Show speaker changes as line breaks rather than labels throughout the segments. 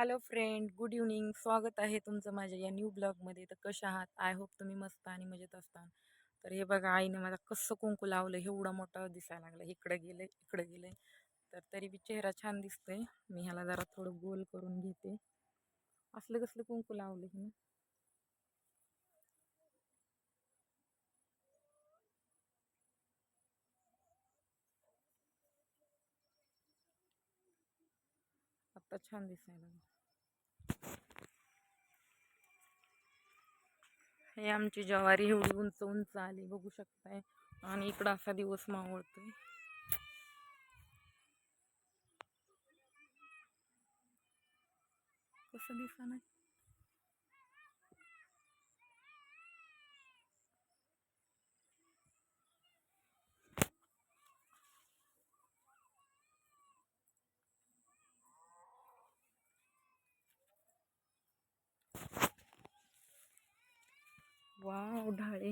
Hello friend good evening स्वागत आहे तुमचं माझ्या या न्यू ब्लॉगमध्ये तर कशा आहात? आय होप तुम्ही मस्त आणि मजेत असता. तर हे बघा आईने मला कसं कुंकू लावलं एवढा मोठा दिसायला लागलं. इकडं गेलं इकडं गेलं तर तरी बी चेहरा छान दिसतोय. मी ह्याला जरा थोडं गोल करून घेते. असलं कसलं कुंकू लावलं हिने? आता छान दिसायला लागलं. हे आमची ज्वारी एवढी उंच उंच आली बघू शकताय. आणि इकडं असा दिवस मावळतोय. कसं दिसा नाही ঢালে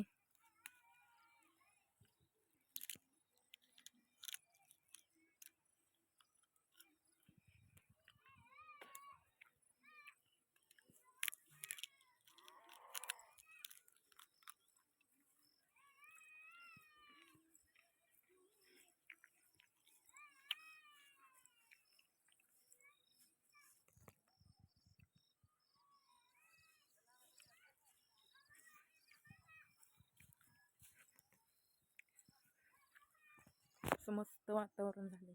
असं मस्त वातावरण झालं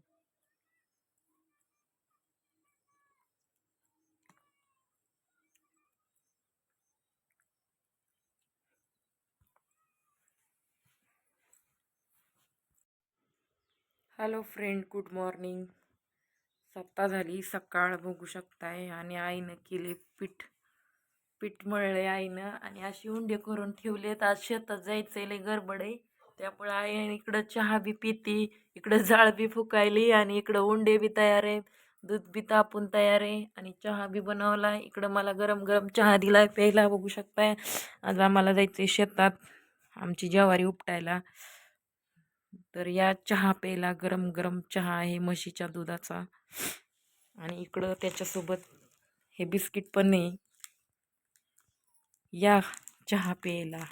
हॅलो फ्रेंड गुड मॉर्निंग सत्ता झाली सकाळ बघू शकताय आणि आईनं केले पीठ. पीठ मळले आईनं आणि अशी उंडे करून ठेवलेत. आज शेतात जायचं लय गडबड आहे. त्यामुळे आई इकडं चहा बी पिती इकडं जाळ बी फुकायली आणि इकडं उंडे बी तयार आहेत. दूध बी तापून तयार आहे आणि चहा बी बनवला. इकडं मला गरम गरम चहा दिलाय प्यायला बघू शकताय. आज आम्हाला जायचं आहे शेतात आमची ज्वारी उपटायला. तर या चहा प्यायला गरम गरम चहा आहे म्हशीच्या दुधाचा. आणि इकडं त्याच्यासोबत हे बिस्किट पण आहे. या चहा प्यायला.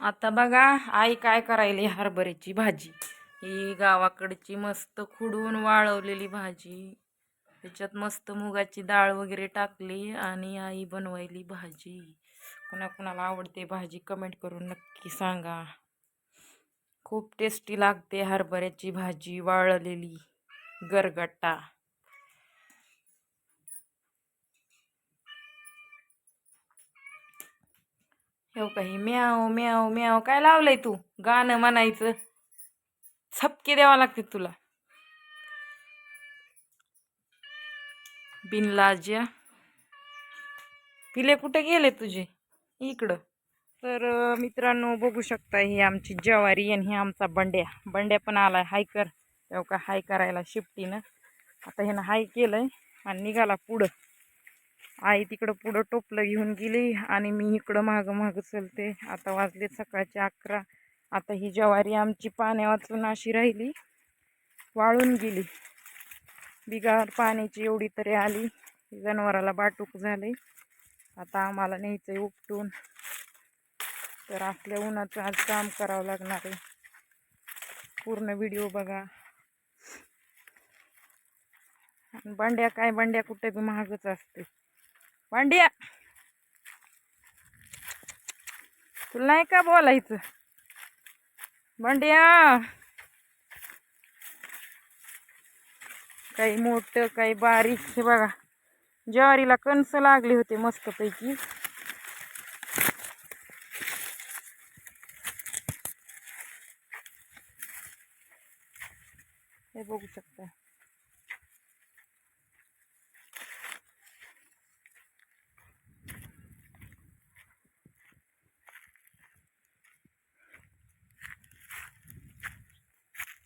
आता बघा आई काय करायली? हरभऱ्याची भाजी. ही गावाकडची मस्त खुडून वाळवलेली भाजी. त्याच्यात मस्त मुगाची डाळ वगैरे टाकली आणि आई बनवायली भाजी. कुणाकुणाला आवडते भाजी कमेंट करून नक्की सांगा. खूप टेस्टी लागते हरभऱ्याची भाजी वाळलेली गरगट्टा. हो? काही म्याव म्याव म्याव. काय लावलंय तू? गाणं म्हणायचं. छपके द्यावा लागते तुला. बिनलाज्या. पिले कुठे गेले तुझे? इकडं. तर मित्रांनो बघू शकता ही आमची ज्वारी आणि ही आमचा बंड्या. बंड्या पण आला हाय कर. तेव्हा का? हाय करायला शिफ्टीनं. आता ह्यानं हाय केलंय आणि निघाला पुढं. आई तिकडं पुढं टोपलं घेऊन गेली आणि मी इकडं मागं मागं चलते. आता वाजले सकाळचे अकरा. आता ही ज्वारी आमची पाण्या वाचून अशी राहिली. वाळून गेली. बिगार पाण्याची एवढी तरी आली. जनावराला बाटूक झाले. आता आम्हाला न्यायचं आहे उपटून. तर आपल्या उन्हाचं आज काम करावं लागणार आहे. पूर्ण व्हिडिओ बघा. बंड्या काय बंड्या कुठे बी महागच असते. भांडिया तुला नाही का बोलायचं? भांडिया काही मोठं काही बारीक हे बघा. ज्वारीला कणस लागले होते मस्तपैकी. हे बघू शकता.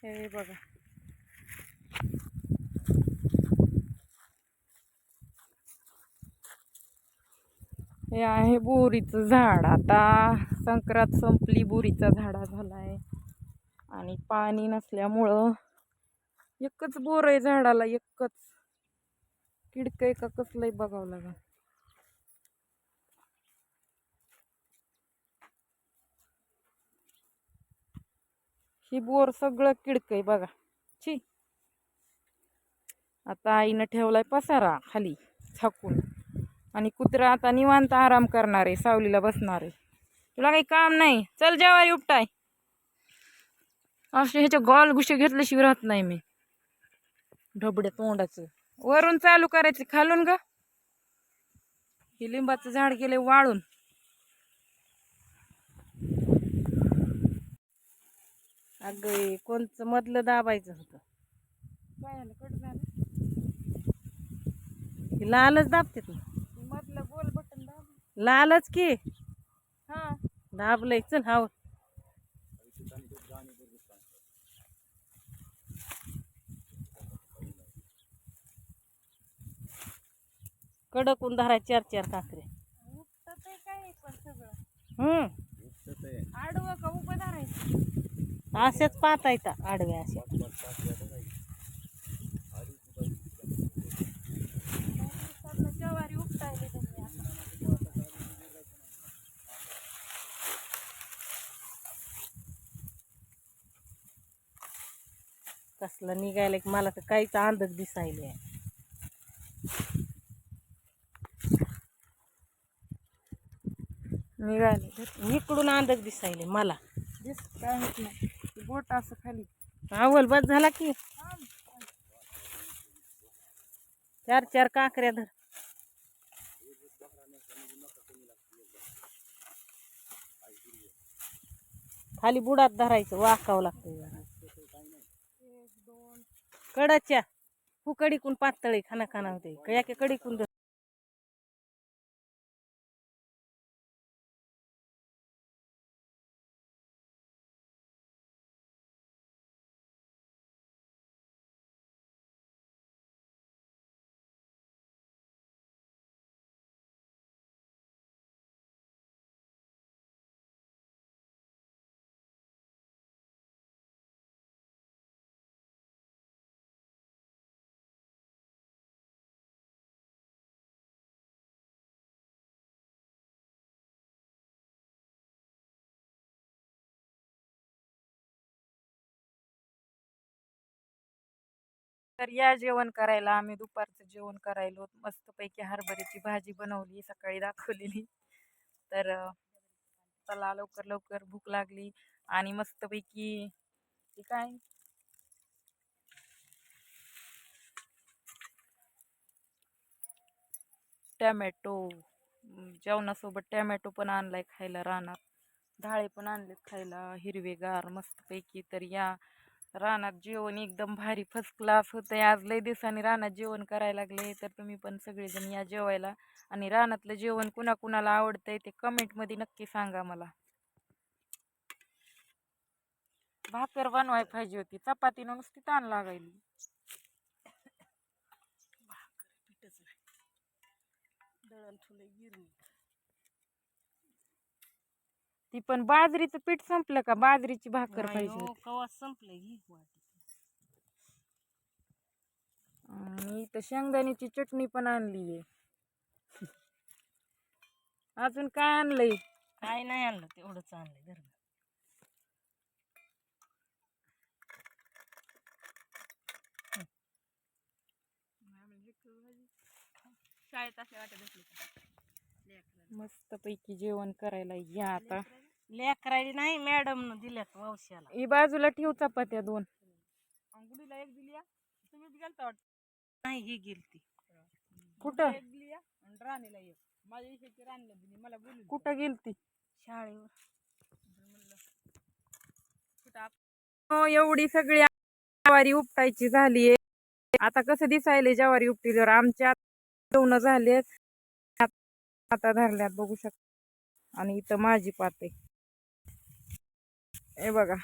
हे बघा. हे आहे बोरीचं झाड. आता संक्रांत संपली बोरीचा झाडा झालाय. आणि पाणी नसल्यामुळं एकच बोर आहे झाडाला एकच. किडकं का कसलंही बघावं लागेल. ही बोर सगळं किडकय बघा. छी. आता आईनं ठेवलाय पसारा खाली झाकून. आणि कुत्रा आता निवांत आराम करणार आहे सावलीला बसणार आहे. तुला काही काम नाही? चल जेवारी उपटाय. असे ह्याच्या गॉल गुशे घेतल्याशिवाय राहत नाही मी. ढबड्या तोंडाचं. वरून चालू करायचं खालून ग. हे लिंबाचं झाड गेले वाळून.
अगं कोणचं? मधलं दाबायचं होतं.
काय झालं कट झालं.
हे लालच दाबतात ना.
ते मधलं गोल बटन दाब
लालच की.
हा.
दाबलंय. चल हाव. कडकून धराय चार चार
उपटत काय पण सगळं?
हम्म.
आडवं का उभं धरायचं?
असेच पातायचा आडव्या अशा
जवारी
कसला निघायला की मला तर काहीच अंधक दिसायले
निघाले.
इकडून अंधक दिसायले मला.
दिस काय होत नाही. बोट असं खाली.
आवल बस झाला की. चार चार काकऱ्या धर. खाली बुडात धरायचं वाकावं लागतं कडच्या फुकडीकून पातळी खाना खाना होते कयाके कडीकून
तर या जेवण करायला आम्ही दुपारचं जेवण करायलो. मस्तपैकी हरभऱ्याची भाजी बनवली सकाळी दाखवलेली. तर चला लवकर लवकर भूक लागली आणि मस्तपैकी काय? टॅमॅटो. जेवणासोबत टॅमॅटो पण आणलाय खायला रानात. डाळे पण आणलेत खायला हिरवेगार मस्तपैकी. तर या रानात जेवण एकदम भारी फर्स्ट क्लास होतंय. आज लय दिवसांनी रानात जेवण करायला लागले तर तुम्ही पण सगळेजण या जेवायला. आणि रानातलं जेवण कुणाकुणाला आवडतंय ते कमेंटमध्ये नक्की सांगा मला. भाकर बनवाय पाहिजे होती. चपातीनं नुसती ताण लागायली.
दळण
ती पण बाजरीचं पीठ संपलं का बाजरीची भाकर
नाही
पाहिजे
हो. कवा संपले
आणि इथं शेंगदाण्याची चटणी पण आणली आहे. अजून काय आणलंय?
काय नाही आणलं तेवढंच आणलंय धर ना.
मस्तपैकी जेवण करायला या आता.
लेकरायला नाही मॅडम दिल्यात वंशाला.
ही बाजूला ठेव चपात्या दोन. अंगुडीला एक दिली तुम्ही गेलता वाटत?
नाही ही गेलती.
कुठं?
दिली राणीला एक. माझ्या इथे राणीला दिली मला बोलू
कुठं गेलती?
शाळेवर.
हो एवढी सगळी जवारी उपटायची झाली आता कसं दिसायले जवारी उपटील्यावर? आमच्या दोन झालेत. आता धरल्यात बघू शकता आणि इथं माझी पाते हे बघा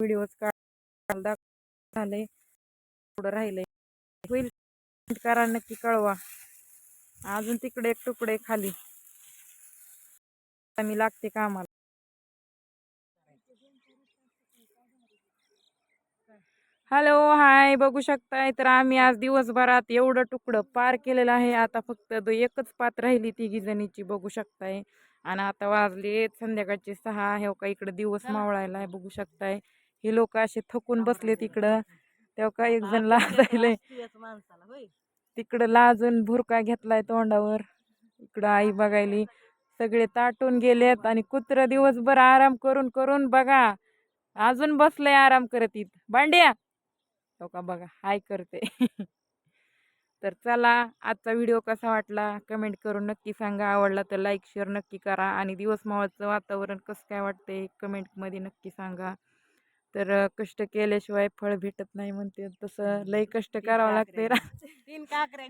व्हिडिओ काढ झाले पुढं राहिले होईल. करा नक्की कळवा. अजून तिकडे एक तुकडे खाली. मी लागते कामाला. हॅलो हाय बघू शकताय. तर आम्ही आज दिवसभरात एवढं तुकडं पार केलेलं आहे. आता फक्त दो एकच पात राहिली तिघी जणीची बघू शकताय. आणि आता वाजले संध्याकाळचे सहा. हे का इकडं दिवस मावळायला आहे बघू शकताय. हे लोक असे थकून बसले तिकडं तेव्हा का एक जण लाजायलंय. तिकडं लाजून भुरका घेतलाय तोंडावर. इकडं आई बघायली. सगळे ताटून गेलेत आणि कुत्र दिवसभर आराम करून करून बघा. अजून बसलंय आराम करत इथं. भांड्या! हो का बघा हाय करते. तर चला आजचा व्हिडिओ कसा वाटला कमेंट करून नक्की सांगा. आवडला तर लाईक शेअर नक्की करा आणि दिवस मावळचं वातावरण कसं काय वाटते कमेंटमध्ये नक्की सांगा. तर कष्ट केल्याशिवाय फळ भेटत नाही म्हणते. तसं लई कष्ट करावं लागते
तीन काकऱ्या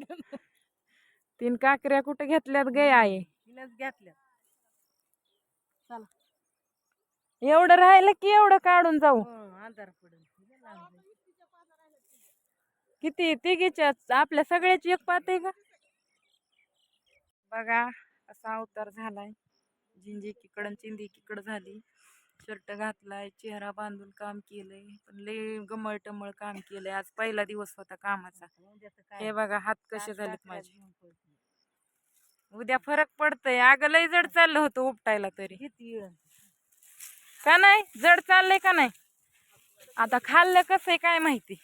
तीन काकऱ्या कुठे घेतल्यात गे आहे
घेतल्या चला.
एवढं राहिलं की एवढं काढून जाऊ.
हं, अंधार पडेल
किती तिघीच्या आपल्या सगळ्याची एक पात आहे का? बघा असा अवतार झालाय. झिंजी एकीकडं चिंदी एकीकडं झाली. शर्ट घातलाय चेहरा बांधून काम केलंय. पण लय गमळ टमळ काम केलंय. आज पहिला दिवस होता कामाचा. हे बघा हात कसे झालेत माझे. उद्या फरक पडतंय. अगं लय जड चाललं होतं उपटायला तरी. का नाही? जड चाललंय का नाही? आता खाल्लं कसं आहे काय माहिती?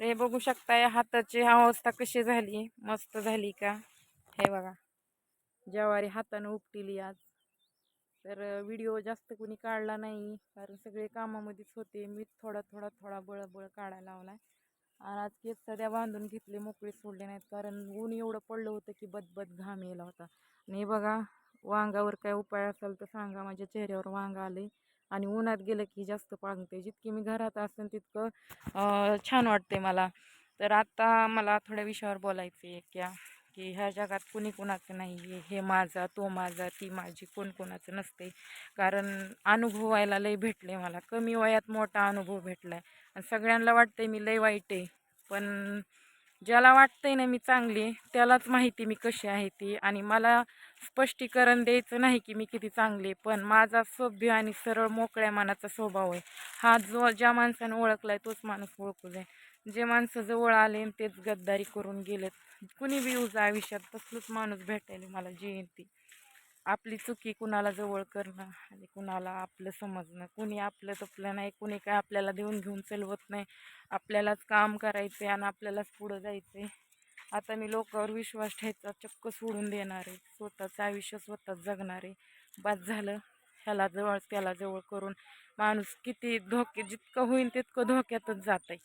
रे बघू शकताय हाताची अवस्था कशी झाली? मस्त झाली का? हे बघा. ज्वारी हातानं उपटिली आज. तर व्हिडिओ जास्त कोणी काढला नाही कारण सगळे कामामध्येच होते. मी थोडा थोडा थोडा बळबळ काढायला लावलाय. आणि आज केस सध्या बांधून घेतले मोकळे सोडले नाहीत. कारण ऊन एवढं पडलं होतं की बदबद घाम यायला होता. आणि बघा वांगावर काय उपाय असेल तर सांगा. माझ्या चेहऱ्यावर वांग आले आणि उन्हात गेलं की जास्त पांगते. जितकी मी घरात असेन तितकं छान वाटते मला. तर आत्ता मला थोड्या विषयावर बोलायचं आहे क्या की ह्या जगात कुणी कुणाचं नाही आहे हे माझा तो माझा ती माझी कोण कोणाचं नसते. कारण अनुभव व्हायला लय भेटले मला. कमी वयात मोठा अनुभव भेटला आहे आणि सगळ्यांना वाटते मी लय वाईट आहे. पण ज्याला वाटतंय ना मी चांगली त्यालाच माहिती मी कशी आहे ती. आणि मला स्पष्टीकरण द्यायचं नाही की मी किती चांगली आहे पण माझा सभ्य आणि सरळ मोकळ्या मनाचा स्वभाव आहे. हा जो ज्या माणसानं ओळखला आहे तोच माणूस ओळखू जाय जे माणसं जवळ आले आणि तेच गद्दारी करून गेलेत. कुणी बी उजा आयुष्यात तसलंच माणूस भेटायला मला जी ती. आपली चुकी कुणाला जवळ करणं आणि कुणाला आपलं समजणं. कुणी आपलं तपलं नाही कुणी काय आपल्याला देऊन घेऊन चलवत नाही. आपल्यालाच काम करायचं आहे आणि आपल्यालाच पुढं जायचं आहे आता मी लोकांवर विश्वास ठेवायचा चक्क सोडून देणार आहे. स्वतःचं आयुष्य स्वतःच जगणार आहे. बाद झालं. ह्याला जवळ त्याला जवळ करून माणूस किती धोके जितकं होईल तितकं धोक्यातच जात आहे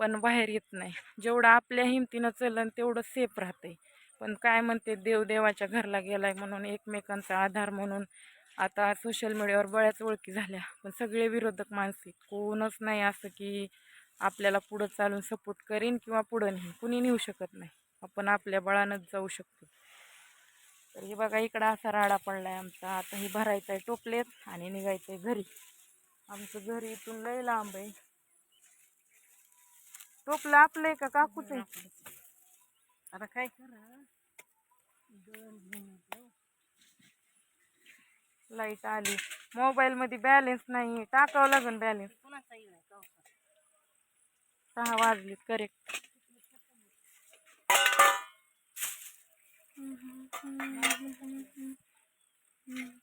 पण बाहेर येत नाही. जेवढं आपल्या हिमतीनं चलन तेवढं सेफ राहतं आहे पण काय म्हणते देव देवाच्या घरला गेलाय म्हणून एकमेकांचा आधार म्हणून. आता सोशल मीडियावर बऱ्याच ओळखी झाल्या पण सगळे विरोधक मानसिक. कोणच नाही असं की आपल्याला पुढं चालून सपोर्ट करीन किंवा पुढं नाही कुणी नेऊ शकत नाही. आपण आपल्या बळानंच जाऊ शकतो. तर हे बघा इकडं असा राडा पडला आहे आमचा. आता हे भरायचं आहे टोपलेत आणि निघायचं आहे घरी. आमचं घर इथून लय लांब आहे. टोपलं आपलं आहे का काकूच आहे?
आता काय करा?
लाइट आली. मोबाईल मध्ये बॅलन्स नाही टाकावं लागेल बॅलन्स.
कुणाचा
सहा वाजली करेक्ट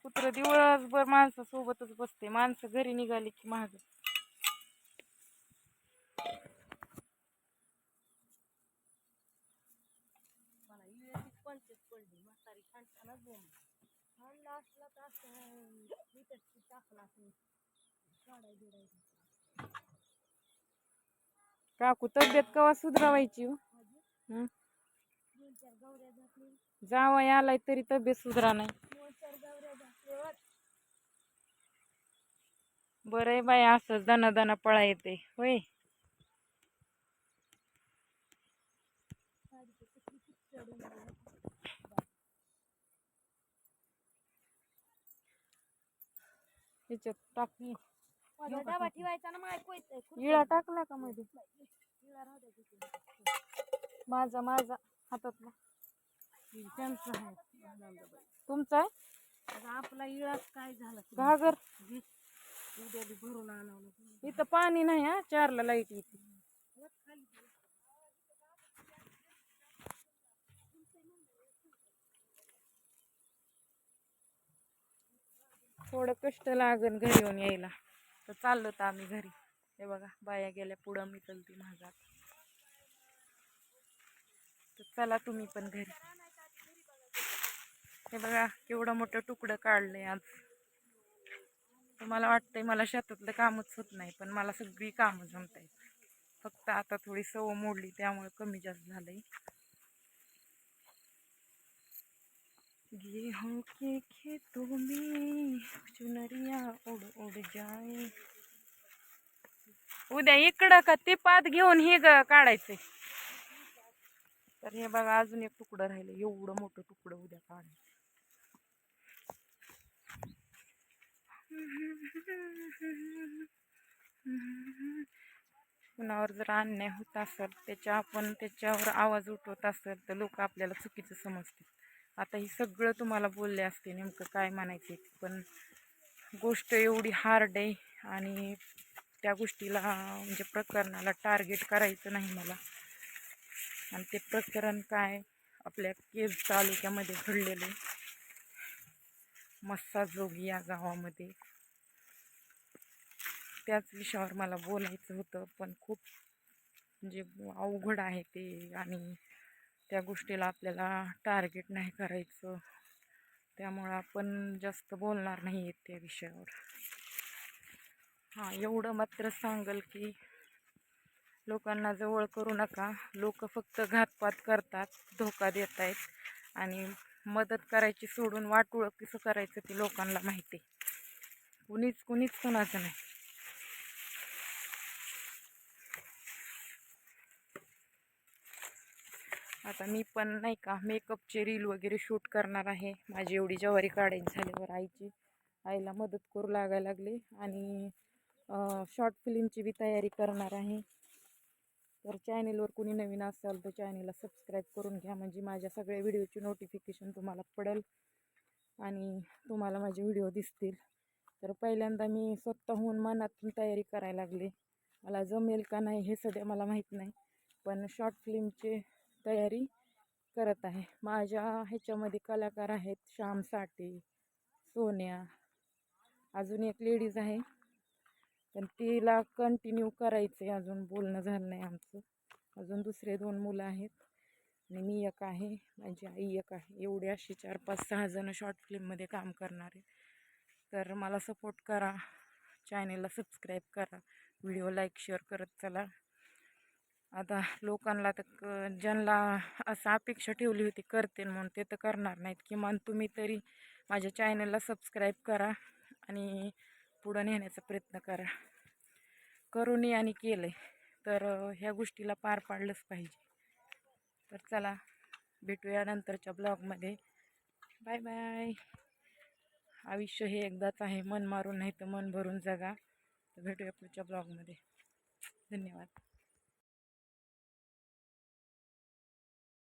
कुत्र दिवसभर माणसं सोबतच बसते. माणसं घरी निघाली की महाग
खाणला तर असं टाकला असं काढाय बिडायचं
काकू तब्येत कवा सुधरावायची हो?
दोन चार गवऱ्या घातली
आलाय तरी तब्येत सुधरा नाही.
दोन चार गवऱ्या घातल्यावर
बरं आहे बाई असं दना दना पळा येते. होय? ह्याच्यात टाकी
डबा ठेवायचा ना माय कोयत
इळा टाकला का मध्ये. माझा माझा. हातातला.
त्यांचं आहे.
तुमचा आहे?
आपला इळाच काय झाला
घागर.
उद्या भरून आणावं लागेल.
इथं पाणी नाही हा. चारला लाइट येते. थोडं कष्ट लागन घरी येऊन यायला. तर चाललो तर आम्ही घरी. हे बघा बाया गेल्या पुढं मी चलती महागात. तर चला तुम्ही पण घरी. हे बघा केवढं मोठं तुकडं काढलंय आज. तुम्हाला वाटतंय मला शेतातलं कामच होत नाही पण मला सगळी कामं जमत आहेत फक्त आता थोडी सव मोडली त्यामुळे कमी जास्त झालंय. गेहूँ के खेतों में चुनरिया उड़ उड़ जाए। उद्या इकडं का ते पात घेऊन हे काढायचंय. तर हे बघा अजून एक तुकडं राहिलं एवढं मोठं तुकडं उद्या काढायचं कुणावर जर अन्याय होत असेल त्याच्या आपण त्याच्यावर आवाज उठवत असेल तर लोक आपल्याला चुकीचं समजतात आता हे सगळं तुम्हाला बोलले असते नेमकं काय म्हणायचे पण गोष्ट एवढी हार्ड आहे आणि त्या गोष्टीला म्हणजे प्रकरणाला टार्गेट करायचं नाही मला. आणि ते प्रकरण काय आपल्या केज तालुक्यामध्ये घडलेले मस्साजोगी या गावामध्ये. त्याच विषयावर मला बोलायचं होतं पण खूप म्हणजे अवघड आहे ते आणि त्या गोष्टीला आपल्याला टार्गेट नाही करायचं. त्यामुळं आपण जास्त बोलणार नाही आहेत त्या विषयावर. हां एवढं मात्र सांगल की लोकांना जवळ करू नका. लोक फक्त घातपात करतात धोका देत आहेत आणि मदत करायची सोडून वाटोळं कसं करायचं ते लोकांना माहिती आहे. कुणीच कुणीच कुणाचं नाही. आता मी पण नाही का मेकअपचे रील वगैरे शूट करणार आहे. माझी एवढी ज्वारी काढायची झाल्यावर आईची. आईला मदत करू लागायला लागली. आणि शॉर्ट फिल्मची बी तयारी करणार आहे. तर चॅनेलवर कोणी नवीन असाल तर चॅनेलला सबस्क्राईब करून घ्या. म्हणजे माझ्या सगळ्या व्हिडिओची नोटिफिकेशन तुम्हाला पडेल. आणि तुम्हाला माझे व्हिडिओ दिसतील. तर पहिल्यांदा मी स्वतःहून मनातून तयारी करायला लागले. मला जमेल का नाही हे सध्या मला माहीत नाही. पण शॉर्ट फिल्मचे तयारी करत आहे. माझ्या ह्याच्यामध्ये कलाकार आहेत श्याम साठे सोन्या अजून एक लेडीज आहे. पण तिला कंटिन्यू करायचं आहे अजून बोलणं झालं नाही आमचं. अजून दुसरे दोन मुलं आहेत आणि मी एक आहे माझी आई एक आहे. एवढे असे चार पाच सहा जण शॉर्ट फिल्ममध्ये काम करणारे. तर मला सपोर्ट करा चॅनेलला सबस्क्राईब करा. व्हिडिओ लाईक शेअर करत चला. आता लोकांना तर क ज्यांना असं अपेक्षा ठेवली होती करते म्हणून ते तर करणार नाहीत. किमान तुम्ही तरी माझ्या चॅनलला सबस्क्राईब करा आणि पुढं नेण्याचा प्रयत्न करा. करूनही आणि केलं आहे तर ह्या गोष्टीला पार पाडलंच पाहिजे. तर चला भेटूया नंतरच्या ब्लॉगमध्ये बाय बाय आयुष्य हे एकदाच आहे. मन मारून नाही तर मन भरून जगा. तर भेटूया पुढच्या ब्लॉगमध्ये धन्यवाद.